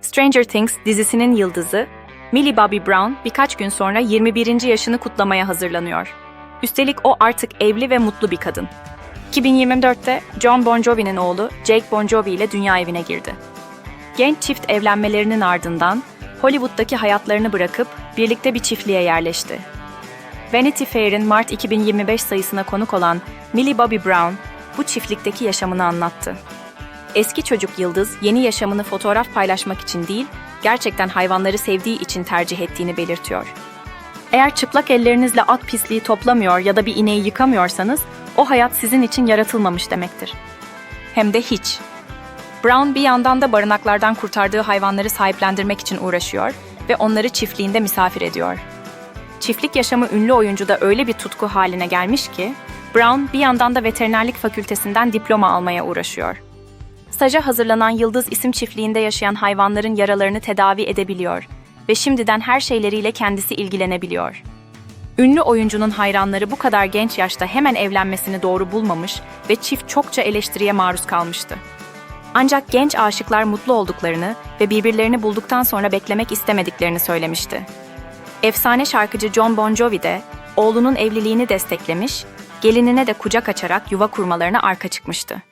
Stranger Things dizisinin yıldızı, Millie Bobby Brown birkaç gün sonra 21. yaşını kutlamaya hazırlanıyor. Üstelik o artık evli ve mutlu bir kadın. 2024'te John Bon Jovi'nin oğlu Jake Bon Jovi ile dünya evine girdi. Genç çift evlenmelerinin ardından Hollywood'daki hayatlarını bırakıp birlikte bir çiftliğe yerleşti. Vanity Fair'in Mart 2025 sayısına konuk olan Millie Bobby Brown bu çiftlikteki yaşamını anlattı. Eski çocuk yıldız yeni yaşamını fotoğraf paylaşmak için değil, gerçekten hayvanları sevdiği için tercih ettiğini belirtiyor. Eğer çıplak ellerinizle at pisliği toplamıyor ya da bir ineği yıkamıyorsanız, o hayat sizin için yaratılmamış demektir. Hem de hiç. Brown bir yandan da barınaklardan kurtardığı hayvanları sahiplendirmek için uğraşıyor ve onları çiftliğinde misafir ediyor. Çiftlik yaşamı ünlü oyuncuda öyle bir tutku haline gelmiş ki, Brown bir yandan da veterinerlik fakültesinden diploma almaya uğraşıyor. Staja hazırlanan Yıldız isim çiftliğinde yaşayan hayvanların yaralarını tedavi edebiliyor ve şimdiden her şeyleriyle kendisi ilgilenebiliyor. Ünlü oyuncunun hayranları bu kadar genç yaşta hemen evlenmesini doğru bulmamış ve çift çokça eleştiriye maruz kalmıştı. Ancak genç aşıklar mutlu olduklarını ve birbirlerini bulduktan sonra beklemek istemediklerini söylemişti. Efsane şarkıcı John Bon Jovi de oğlunun evliliğini desteklemiş, gelinine de kucak açarak yuva kurmalarına arka çıkmıştı.